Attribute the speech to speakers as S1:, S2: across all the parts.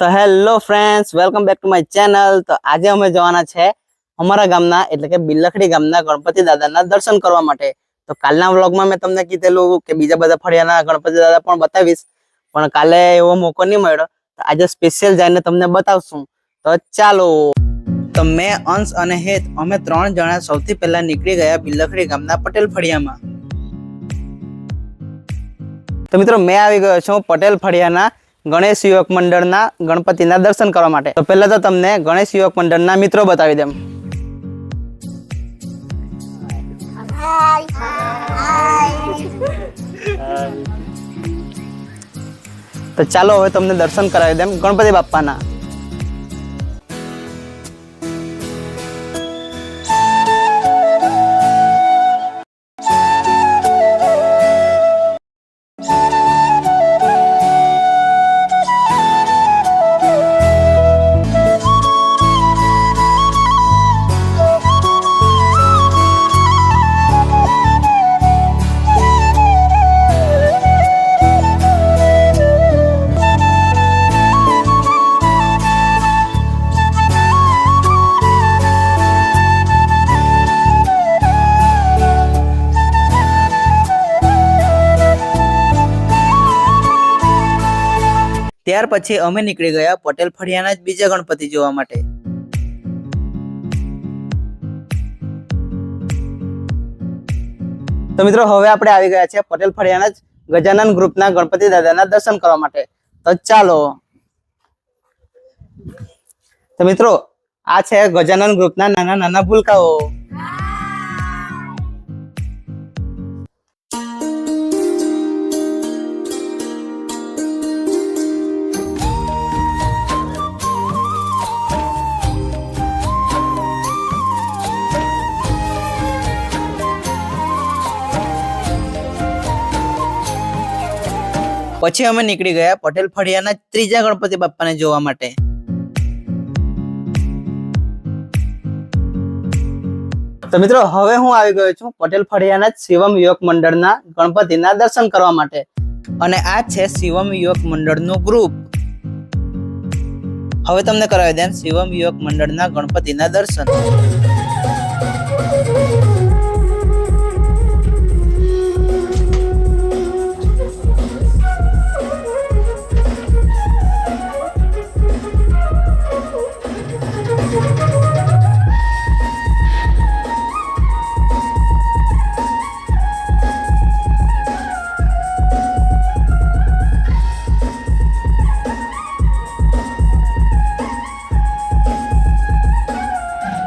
S1: તો hello friends, welcome back to my channel. તો આજે અમે જવાના છે અમારા ગામના, એટલે કે બિલખડી ગામના ગણપતિ દાદાના દર્શન કરવા માટે. તો કાલના વ્લોગમાં મેં તમને કીધેલું કે બીજા બધા ફળિયાના ગણપતિ દાદા પણ બતાવીશ, પણ કાલે એવો મોકો નહીં મળ્યો. તો આજે સ્પેશિયલ જઈને તમને બતાવશું. તો ચાલો. તો મેં, અંશ અને હેત, અમે ત્રણ જણા સૌથી પહેલા નીકળી ગયા બિલખડી ગામના પટેલ ફળિયામાં. તો મિત્રો, મેં આવી ગયો છું પટેલ ફળિયાના ગણેશ યુવક મંડળના ગણપતિના દર્શન કરવા માટે. તો પહેલાં તો તમને ગણેશ યુવક મંડળના મિત્રો બતાવી દેમ. તો ચાલો હવે તમને દર્શન કરાવી દેમ ગણપતિ બાપ્પાના. ત્યાર પછી અમે નીકળી ગયા પટેલ ફળિયાના જ બીજા ગણપતિ જોવા માટે. તો મિત્રો, હવે આપણે આવી ગયા છે પટેલ ફળિયાના જ ગજાનન ગ્રુપના ગણપતિ દાદાના દર્શન કરવા માટે. તો ચાલો. તો મિત્રો, આ છે ગજાનન ગ્રુપના નાના નાના ભૂલકાઓ. પછી અમે નીકળી ગયા પટેલ ફળિયાના ત્રીજા ગણપતિ બાપ્પાને જોવા માટે. તો મિત્રો, હવે હું આવી ગયો છું પટેલ ફળિયાના શિવમ યુવક મંડળના ગણપતિના દર્શન કરવા માટે. અને આ છે શિવમ યુવક મંડળનું ગ્રુપ હવે તમને કરાવી દે શિવમ યુવક મંડળના ગણપતિના દર્શન.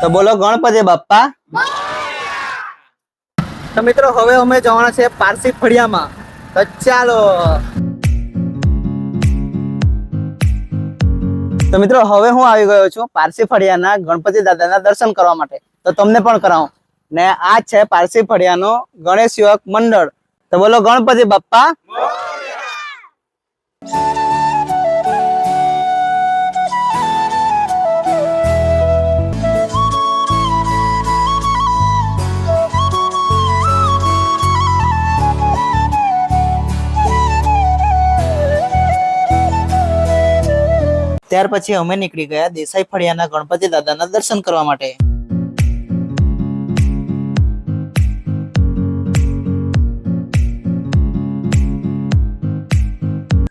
S1: તો બોલો ગણપતિ બાપ્પા. તો મિત્રો, હવે અમે જવાના છે પારસી ફળિયામાં. તો ચાલો. તો મિત્રો, હવે હું આવી ગયો છું પારસી ફળિયાના ગણપતિ દાદાના દર્શન કરવા માટે. તો તમને પણ કરાવું. ને આ છે પારસી ફળિયાનો ગણેશ યુવક મંડળ. તો બોલો ગણપતિ બાપ્પા. ત્યાર પછી અમે નીકળી ગયા દેસાઈ ફળિયાના ગણપતિ દાદાના દર્શન કરવા માટે.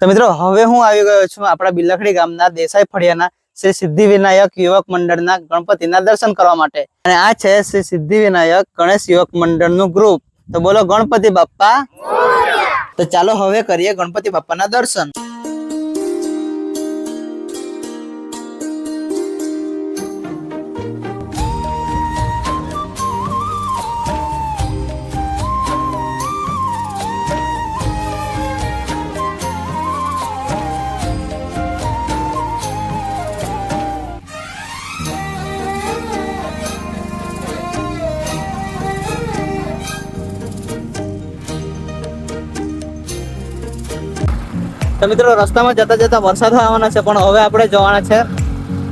S1: તો મિત્રો, હવે હું આવી ગયો છું આપણા બિલખડી ગામના દેસાઈ ફળિયાના શ્રી સિદ્ધિ વિનાયક યુવક મંડળના ગણપતિના દર્શન કરવા માટે. અને આ છે શ્રી સિદ્ધિ વિનાયક ગણેશ યુવક મંડળનું ગ્રુપ તો બોલો ગણપતિ બાપ્પા. તો ચાલો હવે કરીએ ગણપતિ બાપ્પાના દર્શન. તો મિત્રો, રસ્તામાં જતા જતા વરસાદ આવવાનો છે, પણ હવે આપણે જવાના છે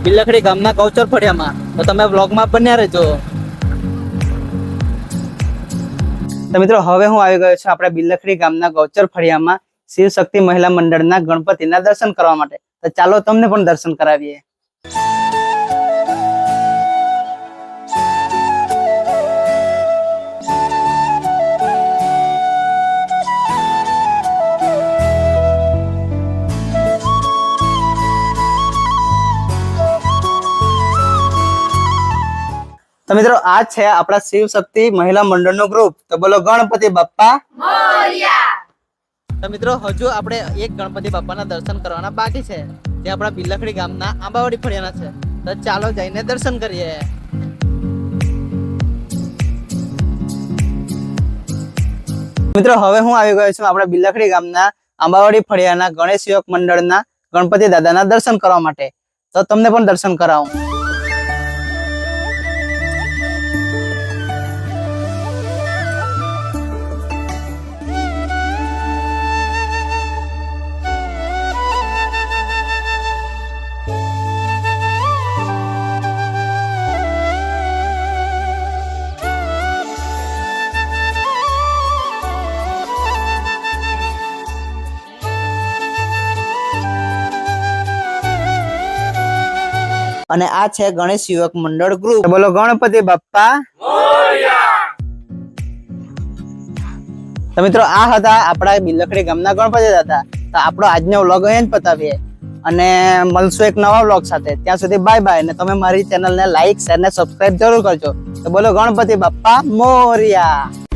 S1: બિલખડી ગામના કૌચર ફળિયામાં. તો તમે બ્લોગમાં બન્યા રહેજો. તો મિત્રો, હવે હું આવી ગયો છું આપણા બિલખડી ગામના ગૌચર ફળિયામાં. શિવ શક્તિ મહિલા મંડળના ગણપતિના દર્શન કરવા માટે. તો ચાલો તમને પણ દર્શન કરાવીએ. તો મિત્રો આ છે આપણા શિવ શક્તિ મહિલા મંડળનું ગ્રુપ તો બોલો ગણપતિ બાપ્પા. તો મિત્રો હજુ આપણે એક ગણપતિ બાપાના દર્શન કરવાના બાકી છે. જે આપણા બિલખડી ગામના આંબાવાડી ફળિયાના છે. તો ચાલો જઈને દર્શન કરીએ. મિત્રો હવે હું આવી ગયો છું આપણા બિલખડી ગામના આંબાવાડી ફળિયાના ગણેશ યુવક મંડળના ગણપતિ દાદાના દર્શન કરવા માટે. તો તમને પણ દર્શન કરાવું. અને આ છે ગણેશ યુવક મંડળ ગ્રુપ બોલો ગણપતિ બાપ્પા. તો મિત્રો આ હતા આપણા બિલખડી ગામના ગણપતિ દાદા. તો આપણો આજનો વ્લોગ અહીં જ પતાવીએ. અને મળશું એક નવા વ્લોગ સાથે. ત્યાં સુધી બાય બાય અને તમે મારી ચેનલને લાઈક શેર ને સબસ્ક્રાઇબ જરૂર કરજો. તો બોલો ગણપતિ બાપ્પા મોરિયા.